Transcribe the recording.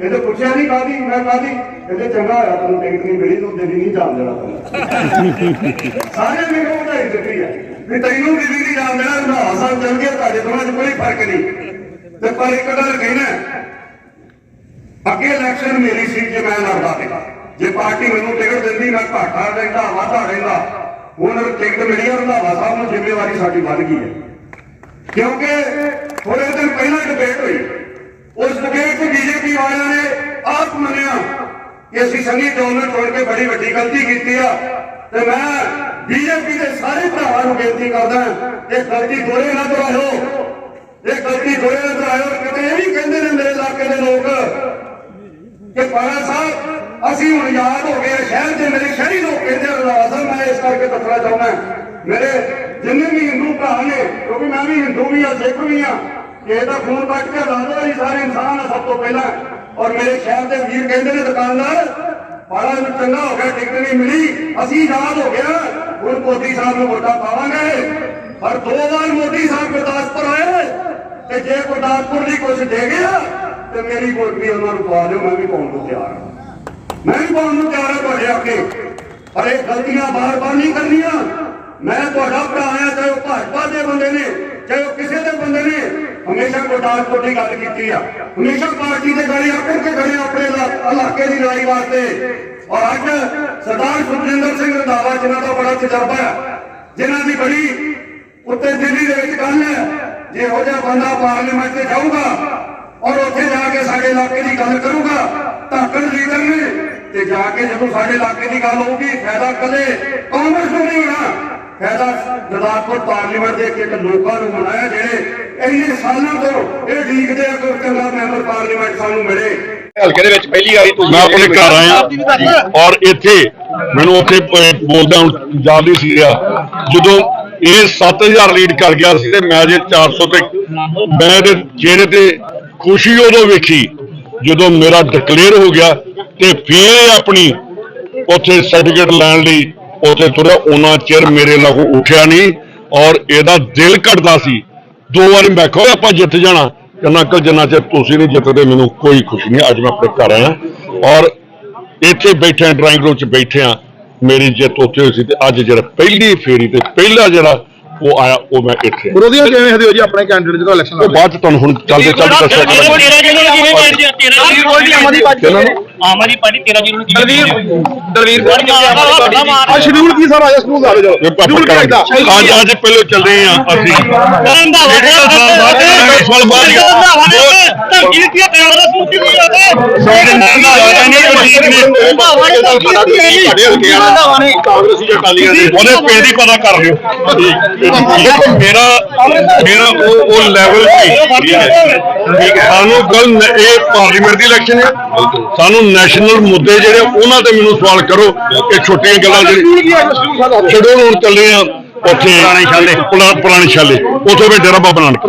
ਇਹਨੇ ਪੁੱਛਿਆ ਨਹੀਂ ਕਾਦੀ ਮੈਂ ਕਾਦੀ ਇਹਨੇ ਚੰਗਾ ਹੋਇਆ ਤੈਨੂੰ ਟਿਕਟ ਨਹੀਂ ਮਿਲੀ, ਤੂੰ ਦਿੱਲੀ ਨਹੀਂ ਜਾਣ ਦੇਣਾ ਸਾਰੇ ਮੈਨੂੰ ਵਧਾਈ ਦਿੱਤੀ ਹੈ ਵੀ ਤੈਨੂੰ ਦਿੱਲੀ ਨਹੀਂ ਜਾਣ ਦੇਣਾ ਰੰਧਾਵਾ ਸਾਹਿਬ ਚੱਲ ਗਿਆ, ਤੁਹਾਡੇ ਦੋਵਾਂ 'ਚ ਕੋਈ ਫ਼ਰਕ ਨਹੀਂ। ਤੇ ਪਰ ਇੱਕ ਗੱਲ ਕਹਿਣਾ ਅੱਗੇ ਇਲੈਕਸ਼ਨ ਮੇਰੀ ਸੀ ਜੇ ਮੈਂ ਲੜਦਾ ਤੇ ਜੇ ਪਾਰਟੀ ਮੈਨੂੰ ਟਿਕਟ ਦਿੰਦੀ, ਮੈਂ ਘਾਟਾ ਰਹਿੰਦਾ ਵਾਧਾ ਰਹਿੰਦਾ ਹੁਣ ਟਿਕਟ ਮਿਲੀ ਆ, ਰੰਧਾਵਾ ਸਾਹਿਬ ਨੂੰ ਜ਼ਿੰਮੇਵਾਰੀ ਸਾਡੀ ਵੱਧ ਗਈ ਹੈ। ਕਿਉਂਕਿ ਥੋੜੇ ਦਿਨ ਪਹਿਲਾਂ ਡਿਬੇਟ ਹੋਈ। 'ਚ ਵਾਲਿਆਂ ਨੇ ਆਪ ਮੰਨਿਆ ਕਿ ਅਸੀਂ ਸੰਗੀ ਚੋਣ ਨੂੰ ਛੋੜ ਕੇ ਬੜੀ ਵੱਡੀ ਗਲਤੀ ਕੀਤੀ ਆ। ਤੇ ਮੈਂ ਬੀਜੇਪੀ ਦੇ ਸਾਰੇ ਭਰਾਵਾਂ ਨੂੰ ਬੇਨਤੀ ਕਰਦਾ ਇਹ ਗਲਤੀ ਦੋਰੇ ਨਾ ਦੁਹਰਾਇਓ। ਇਹ ਗਲਤੀ ਦੋਰੇ ਨਾ ਦੁਹਰਾਇਓ। ਕਿਤੇ ਇਹ ਵੀ ਕਹਿੰਦੇ ਨੇ ਮੇਰੇ ਇਲਾਕੇ ਦੇ ਲੋਕ ਕਿ ਪਾਲਾ ਸਾਹਿਬ, ਅਸੀਂ ਹੁਣ ਯਾਦ ਹੋ ਗਏ ਸ਼ਹਿਰ ਦੇ ਮੇਰੇ ਸ਼ਹਿਰੀ ਲੋਕ ਕਹਿੰਦੇ ਆ ਰੰਧਾਵਾ ਮੈਂ ਇਸ ਕਰਕੇ ਦੱਸਣਾ ਚਾਹੁੰਦਾ ਮੇਰੇ ਜਿੰਨੇ ਵੀ ਹਿੰਦੂ ਭਰਾ ਨੇ, ਕਿਉਂਕਿ ਮੈਂ ਵੀ ਹਿੰਦੂ ਵੀ ਆ, ਸਿੱਖ ਵੀ ਆ ਕਿ ਇਹਦਾ ਖੂਨ ਕੱਟ ਕੇ ਲਾਦੋ ਅਸੀਂ ਸਾਰੇ ਇਨਸਾਨ ਆ ਸਭ ਤੋਂ ਪਹਿਲਾਂ। ਔਰ ਮੇਰੇ ਸ਼ਹਿਰ ਦੇ ਵੀਰ ਕਹਿੰਦੇ ਨੇ ਦੁਕਾਨਦਾਰ ਪਾਲਾ ਨੂੰ ਚੰਗਾ ਹੋ ਗਿਆ, ਟਿਕਟ ਨਹੀਂ ਮਿਲੀ, ਅਸੀਂ ਯਾਦ ਹੋ ਗਿਆ। ਹੁਣ ਮੋਦੀ ਸਾਹਿਬ ਨੂੰ ਵੋਟਾਂ ਪਾਵਾਂਗੇ। ਪਰ ਦੋ ਵਾਰ ਮੋਦੀ ਸਾਹਿਬ ਗੁਰਦਾਸਪੁਰ ਆਏ, ਤੇ ਜੇ ਗੁਰਦਾਸਪੁਰ ਦੀ ਕੁਛ ਦੇ ਗਿਆ, ਤੇ ਮੇਰੀ ਵੋਟ ਵੀ ਉਹਨਾਂ ਨੂੰ ਪਾ ਦਿਓ, ਮੈਂ ਵੀ ਪਾਉਣ ਨੂੰ ਤਿਆਰ ਹਾਂ। ਮੈਂ ਵੀ ਪਾਉਣ ਨੂੰ ਤਿਆਰ ਹਾਂ ਤੁਹਾਡੇ ਅੱਗੇ ਪਰ ਇਹ ਗਲਤੀਆਂ ਬਾਰ-ਬਾਰ ਨਹੀਂ ਕਰਨੀਆਂ। ਮੈਂ ਤੁਹਾਡਾ ਭਰਾ ਆ ਚਾਹੇ ਉਹ ਭਾਜਪਾ ਦੇ ਬੰਦੇ ਨੇ। ਚਾਹੇ ਉਹ ਕਿਸੇ ਦੇ ਬੰਦੇ ਨੇ ਹਮੇਸ਼ਾ ਗੁਰਦਾਸਪੁਰ ਦੀ ਗੱਲ ਕੀਤੀ ਆ, ਹਮੇਸ਼ਾ ਪਾਰਟੀ ਦੇ ਗਾੜੀ ਆਕੜ ਕੇ ਖੜੇ ਆਪਣੇ ਇਲਾਕੇ ਦੀ ਲੜਾਈ ਵਾਸਤੇ। ਔਰ ਅੱਜ ਸਰਦਾਰ ਸੁਖਜਿੰਦਰ ਸਿੰਘ ਰੰਧਾਵਾ, ਜਿਨ੍ਹਾਂ ਦਾ ਬੜਾ ਤਜਰਬਾ ਹੈ ਜਿਨ੍ਹਾਂ ਦੀ ਬੜੀ ਉੱਤੇ ਦਿੱਲੀ ਦੇ ਵਿੱਚ ਗੱਲ ਹੈ, ਜੇ ਹੋ ਜਾ ਬੰਦਾ ਪਾਰਲੀਮੈਂਟ ਤੇ ਜਾਊਗਾ ਔਰ ਉੱਥੇ ਜਾ ਕੇ ਸਾਡੇ ਇਲਾਕੇ ਦੀ ਗੱਲ ਕਰੂਗਾ ਧਾਕੜ ਲੀਡਰ ਨੇ ਤੇ ਜਾ ਕੇ ਜਦੋਂ ਸਾਡੇ ਇਲਾਕੇ ਦੀ ਗੱਲ ਹੋਊਗੀ, ਫਾਇਦਾ ਕਦੇ ਕਾਂਗਰਸ ਨੂੰ ਨਹੀਂ ਹੋਣਾ। ਫਾਇਦਾ ਗੁਰਦਾਸਪੁਰ ਪਾਰਲੀਮੈਂਟ ਦੇ ਇੱਕ ਇੱਕ ਲੋਕਾਂ ਨੂੰ ਹੈ ਜਿਹੜੇ ਇੰਨੇ ਸਾਲਾਂ ਤੋਂ ਇਹ ਡੀਕਦੇ ਆ ਕਿ ਚੰਗਾ ਮੈਂਬਰ ਪਾਰਲੀਮੈਂਟ ਸਾਨੂੰ ਮਿਲੇ। ਹਲਕੇ ਦੇ ਵਿੱਚ ਪਹਿਲੀ ਵਾਰੀ ਤੁਸੀਂ ਮੈਂ ਆਪਣੇ ਘਰ ਆਇਆ। ਔਰ ਇੱਥੇ ਮੈਨੂੰ ਉੱਥੇ ਬੋਲਦਾ ਯਾਦ ਨਹੀਂ ਸੀ ਰਿਹਾ ਜਦੋਂ ਇਹ 7000 ਲੀਡ ਕਰ ਗਿਆ ਸੀ ਤੇ ਮੈਂ ਜੇ 400 ਤੇ ਮੈਂ ਇਹਦੇ ਚਿਹਰੇ ਤੇ ਖੁਸ਼ੀ ਉਦੋਂ ਵੇਖੀ ਜਦੋਂ ਮੇਰਾ ਡਿਕਲੇਅਰ ਹੋ ਗਿਆ ਤੇ ਫਿਰ ਆਪਣੀ ਉੱਥੇ ਸਰਟੀਫਿਕੇਟ ਲੈਣ ਲਈ ਉੱਥੇ ਤੁਰਿਆ ਉਹਨਾਂ ਚਿਰ ਮੇਰੇ ਲਾਗੋਂ ਉੱਠਿਆ ਨਹੀਂ ਔਰ ਇਹਦਾ ਦਿਲ ਘਟਦਾ ਸੀ। ਦੋ ਵਾਰੀ ਮੈਂ ਕਿਹਾ ਆਪਾਂ ਜਿੱਤ ਜਾਣਾ। ਕਹਿੰਦਾ ਅੰਕਲ ਜਿੰਨਾ ਚਿਰ ਤੁਸੀਂ ਨਹੀਂ ਜਿੱਤਦੇ ਮੈਨੂੰ ਕੋਈ ਖੁਸ਼ੀ ਨਹੀਂ। ਅੱਜ ਮੈਂ ਆਪਣੇ ਘਰ ਆਇਆ ਔਰ ਇੱਥੇ ਬੈਠੇ ਆ ਡਰਾਇੰਗ ਰੂਮ 'ਚ ਬੈਠੇ ਆ ਮੇਰੀ ਜਿੱਤ ਉੱਥੇ ਹੋਈ ਸੀ ਤੇ ਅੱਜ ਜਿਹੜਾ ਪਹਿਲੀ ਫੇਰੀ ਤੇ ਪਹਿਲਾ ਜਿਹੜਾ ਉਹ ਆਇਆ ਉਹ ਮੈਂ ਇੱਥੇ ਵਿਰੋਧੀਆਂ ਕਿਵੇਂ ਹਦੇ ਹੋ ਜੀ? ਆਪਣੇ ਕੈਂਡੀਡੇਟ ਜਦੋਂ ਇਲੈਕਸ਼ਨ ਉਹ ਬਾਅਦ 'ਚ ਤੁਹਾਨੂੰ ਹੁਣ ਚੱਲਦੇ ਚੱਲਦੇ ਦੱਸਿਆ ਕਰਾਂਗੇ ਤੇਰਾ ਜਿਹਨੂੰ ਕਿਵੇਂ ਕਹਿੰਦੇ ਆ ਤੇਰਾ ਕਿਹਨਾਂ ਨੂੰ? ਆਮ ਆਦਮੀ ਪਾਰਟੀ ਤੇਰਾ ਜਿਹਨੂੰ ਕਿਵੇਂ ਦਲਵੀਰ ਦਲਵੀਰ ਆ ਆ ਸ਼ਡਿਊਲ ਕੀ ਸਾਰਾ ਆਇਆ? ਸਕੂਲ ਦਾ ਜੋ ਇਹ ਪਾਪਾ ਕਰਾਂਗੇ। ਅੱਜ ਅੱਜ ਪਹਿਲੇ ਚੱਲਦੇ ਆ ਅਸੀਂ। ਇਸ ਵਾਰ ਬਾਅਦ ਧਰਤੀ ਦੀ ਤੇਰਾ ਦਾ ਸੂਚੀ ਨਹੀਂ ਆਵੇ ਕਾਂਗਰਸੀ ਅਕਾਲੀਆਂ ਦੇ ਉਹਦੇ ਪਿੰਡ ਹੀ ਪਤਾ ਕਰ ਲਿਓ। ਦੇਖੋ ਮੇਰਾ ਮੇਰਾ ਉਹ ਉਹ ਲੈਵਲ ਠੀਕ ਹੈ। ਠੀਕ ਹੈ। ਸਾਨੂੰ ਗੱਲ ਇਹ ਪਾਰਲੀਮੈਂਟ ਦੀ ਇਲੈਕਸ਼ਨ ਹੈ। ਸਾਨੂੰ ਨੈਸ਼ਨਲ ਮੁੱਦੇ ਜਿਹੜੇ ਉਹਨਾਂ ਤੇ ਮੈਨੂੰ ਸਵਾਲ ਕਰੋ। ਕਿ ਛੋਟੀਆਂ ਗੱਲਾਂ ਜਿਹੜੀ ਸ਼ਡਿਊਲ ਹੁਣ ਚੱਲੇ ਆ ਉੱਥੇ। ਪੁਰਾਣੇ ਛਾਲੇ। ਪੁਰਾਣੇ ਛਾਲੇ। ਉੱਥੇ ਵੀ ਡੇਰਾ ਬਾਬਾ ਨਾਨਕ।